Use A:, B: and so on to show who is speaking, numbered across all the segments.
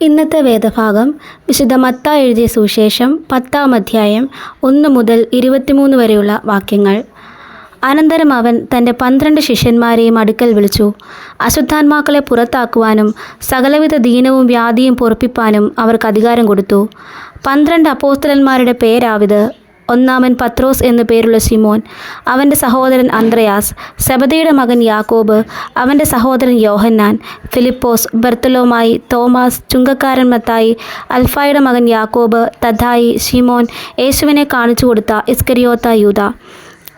A: ഇന്നത്തെ വേദഭാഗം വിശുദ്ധ മത്ത എഴുതിയ സുവിശേഷം പത്താം അധ്യായം ഒന്ന് മുതൽ ഇരുപത്തിമൂന്ന് വരെയുള്ള വാക്യങ്ങൾ. അനന്തരം അവൻ തന്റെ പന്ത്രണ്ട് ശിഷ്യന്മാരെയും അടുക്കൽ വിളിച്ചു. അശുദ്ധാത്മാക്കളെ പുറത്താക്കുവാനും സകലവിധ ദീനവും വ്യാധിയും പൊറപ്പിപ്പാനും അവർക്ക് അധികാരം കൊടുത്തു. പന്ത്രണ്ട് അപ്പോസ്തലന്മാരുടെ പേരാവിത്. ഒന്നാമൻ പത്രോസ് എന്നു പേരുള്ള ശിമോൻ അവന്റെ സഹോദരൻ അന്ത്രയാസ് സെബദയുടെ മകൻ യാക്കോബ് അവന്റെ സഹോദരൻ യോഹന്നാൻ ഫിലിപ്പോസ് ബർത്തലോമായി തോമാസ് ചുങ്കക്കാരൻ മത്തായി അൽഫായുടെ മകൻ യാക്കോബ് തഥായി ശിമോൻ യേശുവിനെ കാണിച്ചു കൊടുത്ത ഇസ്കരിയോത്ത യൂത.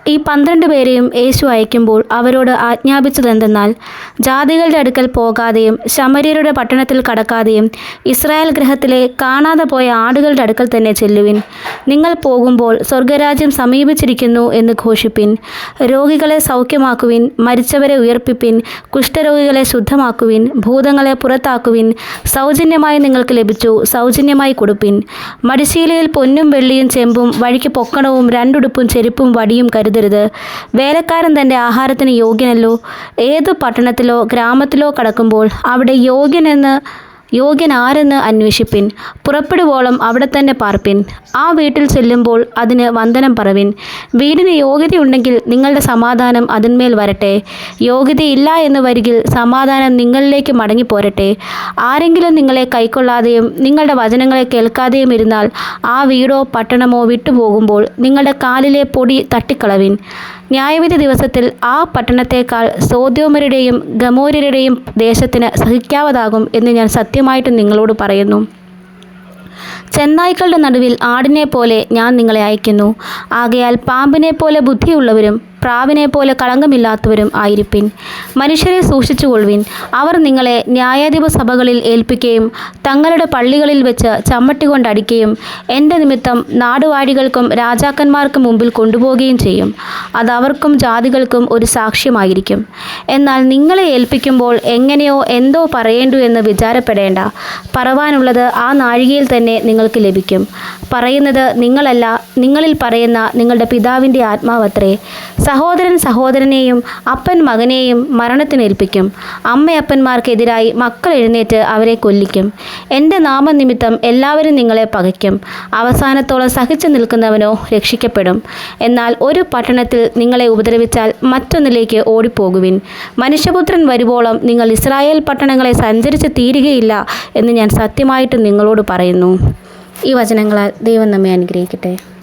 A: ഈ പന്ത്രണ്ട് പേരെയും യേശു അയക്കുമ്പോൾ അവരോട് ആജ്ഞാപിച്ചതെന്തെന്നാൽ ജാതികളുടെ അടുക്കൽ പോകാതെയും ശമര്യരുടെ പട്ടണത്തിൽ കടക്കാതെയും ഇസ്രായേൽ ഗ്രഹത്തിലെ കാണാതെ പോയ ആടുകളുടെ അടുക്കൽ തന്നെ ചെല്ലുവിൻ. നിങ്ങൾ പോകുമ്പോൾ സ്വർഗരാജ്യം സമീപിച്ചിരിക്കുന്നു എന്ന് ഘോഷിപ്പിൻ. രോഗികളെ സൗഖ്യമാക്കുവിൻ മരിച്ചവരെ ഉയർപ്പിപ്പിൻ കുഷ്ഠരോഗികളെ ശുദ്ധമാക്കുവിൻ ഭൂതങ്ങളെ പുറത്താക്കുവിൻ സൗജന്യമായി നിങ്ങൾക്ക് ലഭിച്ചു സൗജന്യമായി കൊടുപ്പിൻ. മടിശീലയിൽ പൊന്നും വെള്ളിയും ചെമ്പും വഴിക്ക് പൊക്കണവും രണ്ടുടുപ്പും ചെരുപ്പും വടിയും കരുതരുത് വേലക്കാരൻ തന്റെ ആഹാരത്തിന് യോഗ്യനല്ലോ. ഏത് പട്ടണത്തിലോ ഗ്രാമത്തിലോ കടക്കുമ്പോൾ അവിടെ യോഗ്യനെന്ന് യോഗ്യൻ ആരെന്ന് അന്വേഷിപ്പിൻ. പുറപ്പെടുവോളം അവിടെ തന്നെ പാർപ്പിൻ. ആ വീട്ടിൽ ചെല്ലുമ്പോൾ അതിന് വന്ദനം പറവിൻ. വീടിന് യോഗ്യതയുണ്ടെങ്കിൽ നിങ്ങളുടെ സമാധാനം അതിന്മേൽ വരട്ടെ. യോഗ്യതയില്ല എന്ന് വരികിൽ സമാധാനം നിങ്ങളിലേക്ക് മടങ്ങിപ്പോരട്ടെ. ആരെങ്കിലും നിങ്ങളെ കൈക്കൊള്ളാതെയും നിങ്ങളുടെ വചനങ്ങളെ കേൾക്കാതെയും ഇരുന്നാൽ ആ വീടോ പട്ടണമോ വിട്ടുപോകുമ്പോൾ നിങ്ങളുടെ കാലിലെ പൊടി തട്ടിക്കളവിൻ. ന്യായവിധി ദിവസത്തിൽ ആ പട്ടണത്തേക്കാൾ സോദ്യോമരുടെയും ഗമോര്യരുടെയും ദേശത്തിന് സഹിക്കാവതാകും എന്ന് ഞാൻ സത്യമായിട്ട് നിങ്ങളോട് പറയുന്നു. ചെന്നായ്ക്കളുടെ നടുവിൽ ആടിനെ പോലെ ഞാൻ നിങ്ങളെ അയക്കുന്നു. ആകയാൽ പാമ്പിനെ പോലെ ബുദ്ധിയുള്ളവരും പ്രാവിനെ പോലെ കളങ്കമില്ലാത്തവരും ആയിരിപ്പിൻ. മനുഷ്യരെ സൂക്ഷിച്ചുകൊള്ളുവിൻ. അവർ നിങ്ങളെ ന്യായാധിപ സഭകളിൽ ഏൽപ്പിക്കുകയും തങ്ങളുടെ പള്ളികളിൽ വെച്ച് ചമ്മട്ടി കൊണ്ടടിക്കുകയും എന്റെ നിമിത്തം നാടുവാഴികൾക്കും രാജാക്കന്മാർക്കും മുമ്പിൽ കൊണ്ടുപോവുകയും ചെയ്യും. അത് അവർക്കും ജാതികൾക്കും ഒരു സാക്ഷ്യമായിരിക്കും. എന്നാൽ നിങ്ങളെ ഏൽപ്പിക്കുമ്പോൾ എങ്ങനെയോ എന്തോ പറയേണ്ടു എന്ന് വിചാരപ്പെടേണ്ട. പറവാനുള്ളത് ആ നാഴികയിൽ തന്നെ നിങ്ങൾക്ക് ലഭിക്കും. പറയുന്നത് നിങ്ങളല്ല നിങ്ങളിൽ പറയുന്ന നിങ്ങളുടെ പിതാവിന്റെ ആത്മാവത്രേ. സഹോദരൻ സഹോദരനെയും അപ്പൻ മകനെയും മരണത്തിനേൽപ്പിക്കും അമ്മയപ്പന്മാർക്കെതിരായി മക്കൾ എഴുന്നേറ്റ് അവരെ കൊല്ലിക്കും. എന്റെ നാമനിമിത്തം എല്ലാവരും നിങ്ങളെ പകയ്ക്കും. അവസാനത്തോളം സഹിച്ചു നിൽക്കുന്നവനോ രക്ഷിക്കപ്പെടും. എന്നാൽ ഒരു പട്ടണത്തിൽ നിങ്ങളെ ഉപദ്രവിച്ചാൽ മറ്റൊന്നിലേക്ക് ഓടിപ്പോകുവിൻ. മനുഷ്യപുത്രൻ വരുവോളം നിങ്ങൾ ഇസ്രായേൽ പട്ടണങ്ങളെ സഞ്ചരിച്ച് തീരുകയില്ല എന്ന് ഞാൻ സത്യമായിട്ട് നിങ്ങളോട് പറയുന്നു. ഈ വചനങ്ങളാൽ ദൈവം നമ്മെ അനുഗ്രഹിക്കട്ടെ.